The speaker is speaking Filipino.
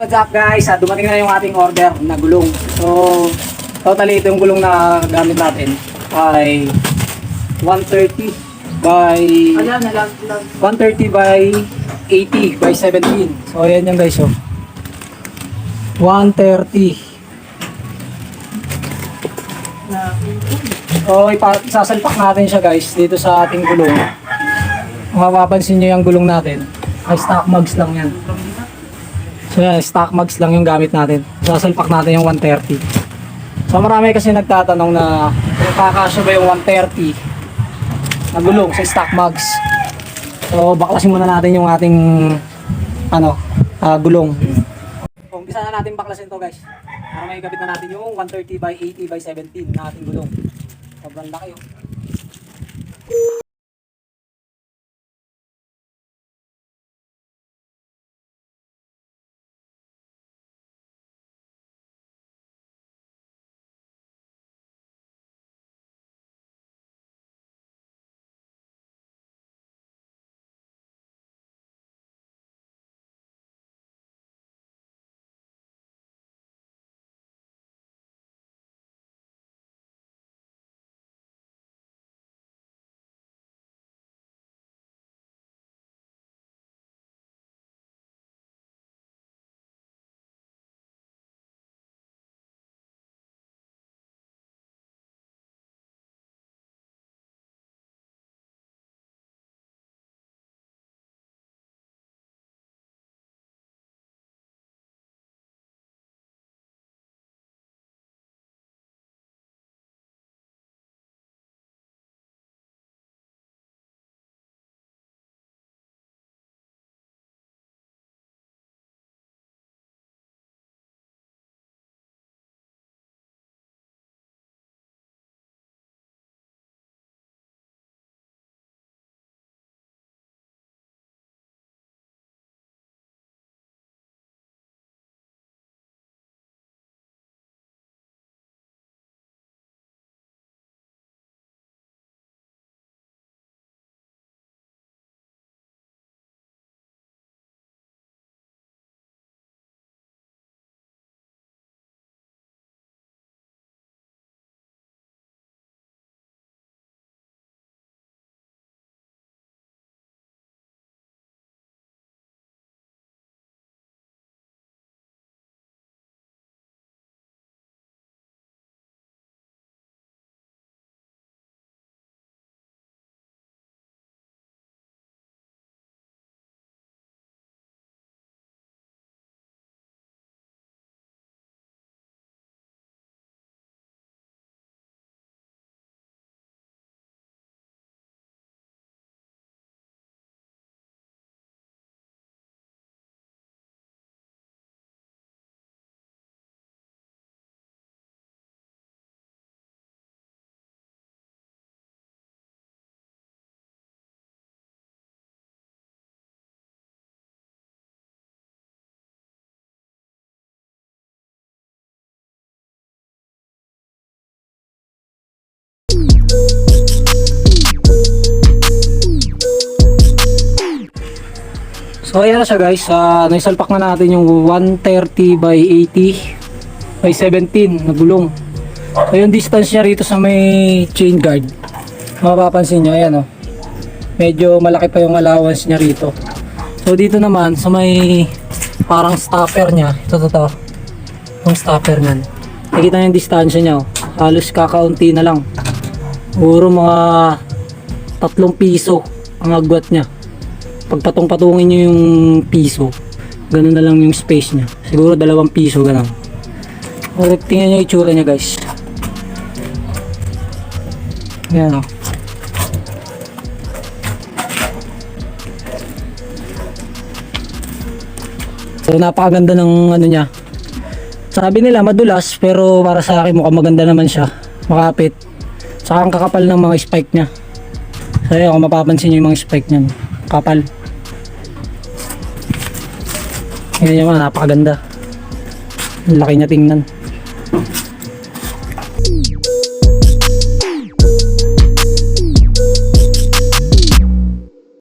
What's up guys? Ah, dumating na yung ating order na gulong. So, totally ito yung gulong na gamit natin ay 130 by Wala na lang. lang. 130 by 80 by 17. So, ayan yung guys. Oh. 130. Na, So, isasalpak natin siya guys dito sa ating gulong. Kung mapapansin nyo yung gulong natin, ay stock mugs lang yan. So yan, stock mugs lang yung gamit natin. Sasalpak natin yung 130. So marami kasi nagtatanong na kung kakasya ba yung 130 na gulong sa stock mugs. So baklasin muna natin yung ating ano, ah, gulong. So, umpisa na natin baklasin to guys. Para may kapit na natin yung 130 by 80 by 17 na ating gulong. Sobrang laki oh. So ayan na siya guys, uh, naisalpak na natin yung 130 by 80 by 17 na gulong. So yung distance niya rito sa may chain guard, mapapansin nyo, ayan o. Medyo malaki pa yung allowance niya rito. So dito naman sa may parang stopper niya, ito to to, yung stopper niyan. Nakita niyo yung distansya niya o, halos kakaunti na lang. Puro mga tatlong piso ang agwat niya pag patong-patungin nyo yung piso, ganun na lang yung space niya. Siguro dalawang piso, ganun. O, tingnan nyo yung itsura niya, guys. Ayan, o. So, napakaganda ng ano niya. Sabi nila madulas, pero para sa akin mukhang maganda naman siya. Makapit. Saka ang kakapal ng mga spike niya. So, ayan, kung mapapansin nyo yung mga spike niya. Kapal. Yan yung napakaganda. Laki niya tingnan.